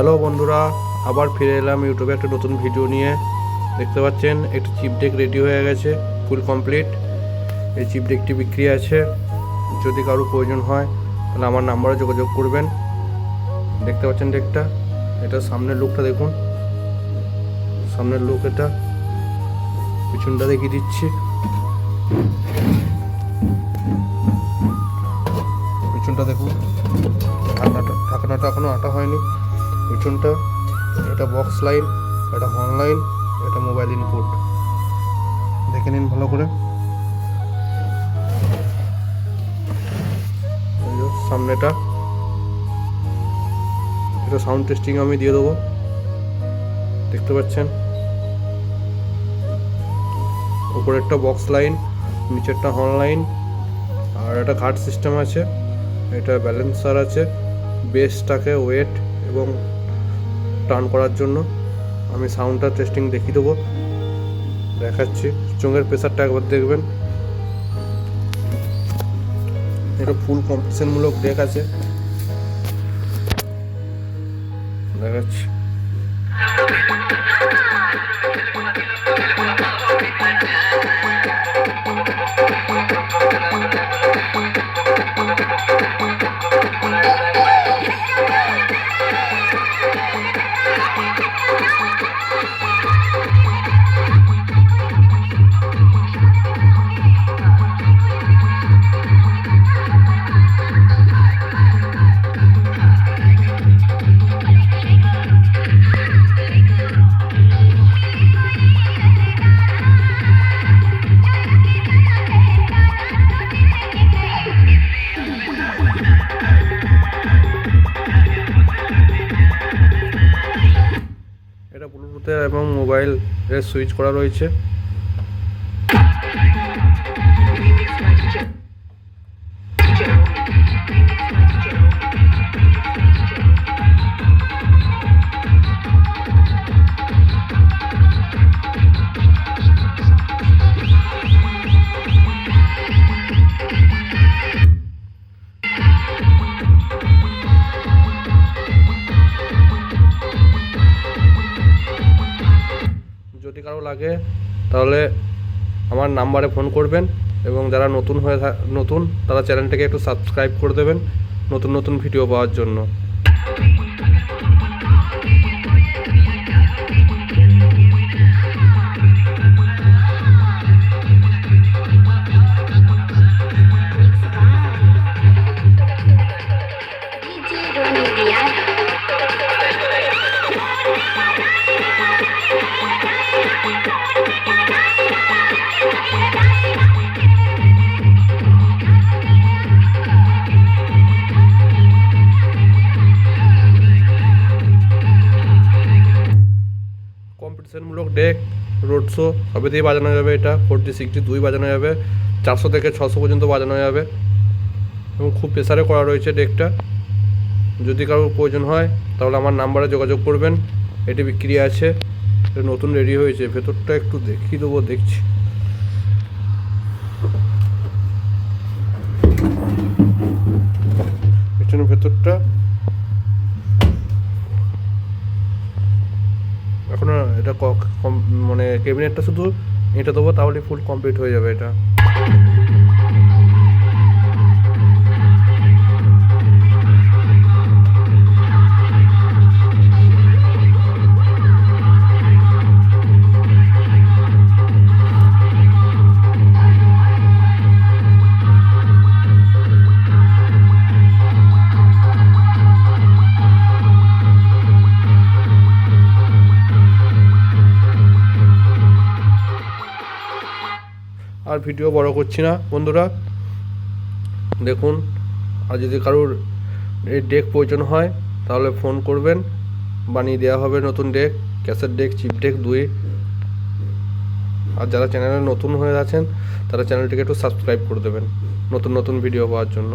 Hello বন্ধুরা, আবার ফিরে এলাম ইউটিউবে একটা নতুন ভিডিও নিয়ে। দেখতে পাচ্ছেন, একটি চিপ ডেক রেডি হয়ে গেছে ফুল কমপ্লিট এই চিপ ডেকটি বিক্রি আছে। যদি কারও প্রয়োজন হয়, তাহলে আমার নাম্বারে যোগাযোগ করবেন। দেখতে পাচ্ছেন ডেকটা, এটা সামনের লুকটা দেখুন। সামনের লুক এটা, পিছনটা দেখিয়ে দিচ্ছি। পিছনটা দেখুন, ঢাকনাটা ঢাকনাটা এখনও আটা হয়নি। পিছনটা, এটা বক্স লাইন এটা হর্ন লাইন এটা মোবাইল ইনপুট দেখে নিন ভালো করে। সামনেটা। এটা সাউন্ড টেস্টিং আমি দিয়ে দেবো। দেখতে পাচ্ছেন? উপরেরটা বক্স লাইন নিচেরটা হর্ন লাইন আর একটা কার্ড সিস্টেম আছে। এটা ব্যালেন্সার আছে। বেসটাকে ওয়েট এবং টার্ন করার জন্য। আমি সাউন্ডটা টেস্টিং দেখিয়ে দেবো। দেখাচ্ছি। চোঙের প্রেশারটা একবার দেখবেন। এটা ফুল কম্পিটিশনমূলক ডেক আছে। দেখাচ্ছি। ব্লুটুথের মোবাইল এর সুইচ করা রয়েছে। কারও লাগে, তাহলে আমার নাম্বারে ফোন করবেন এবং যারা নতুন হয়ে নতুন, তারা চ্যানেলটাকে একটু সাবস্ক্রাইব করে দেবেন নতুন নতুন ভিডিও পাওয়ার জন্য। কম্পিটিশনমূলক ডেক, রোড শো, সবে দিয়ে বাজানো যাবে এটা। ফোরটি সিক্সটি দুই বাজানো যাবে। চারশো থেকে ছশো পর্যন্ত বাজানো যাবে। এবং খুব প্রেসারে করা রয়েছে ডেকটা। যদি কারোর প্রয়োজন হয়, তাহলে আমার নাম্বারে যোগাযোগ করবেন। এটি বিক্রি আছে। এটা নতুন রেডি হয়েছে। ভেতরটা একটু দেখিয়ে দেবো, দেখছি। ভেতরটা। মানে ক্যাবিনেটটা শুধু এটা দেবো তাহলে ফুল কমপ্লিট হয়ে যাবে এটা। আর ভিডিও বড় করছি না, বন্ধুরা। দেখুন, আর যদি কারোর ডেক প্রয়োজন হয়, তাহলে ফোন করবেন। বানিয়ে দেওয়া হবে নতুন deck, cassette deck, chip deck, দুই। আর যারা চ্যানেলে নতুন হয়ে আছেন, তারা চ্যানেলটিকে একটু সাবস্ক্রাইব করে দেবেন, নতুন নতুন ভিডিও পাওয়ার জন্য।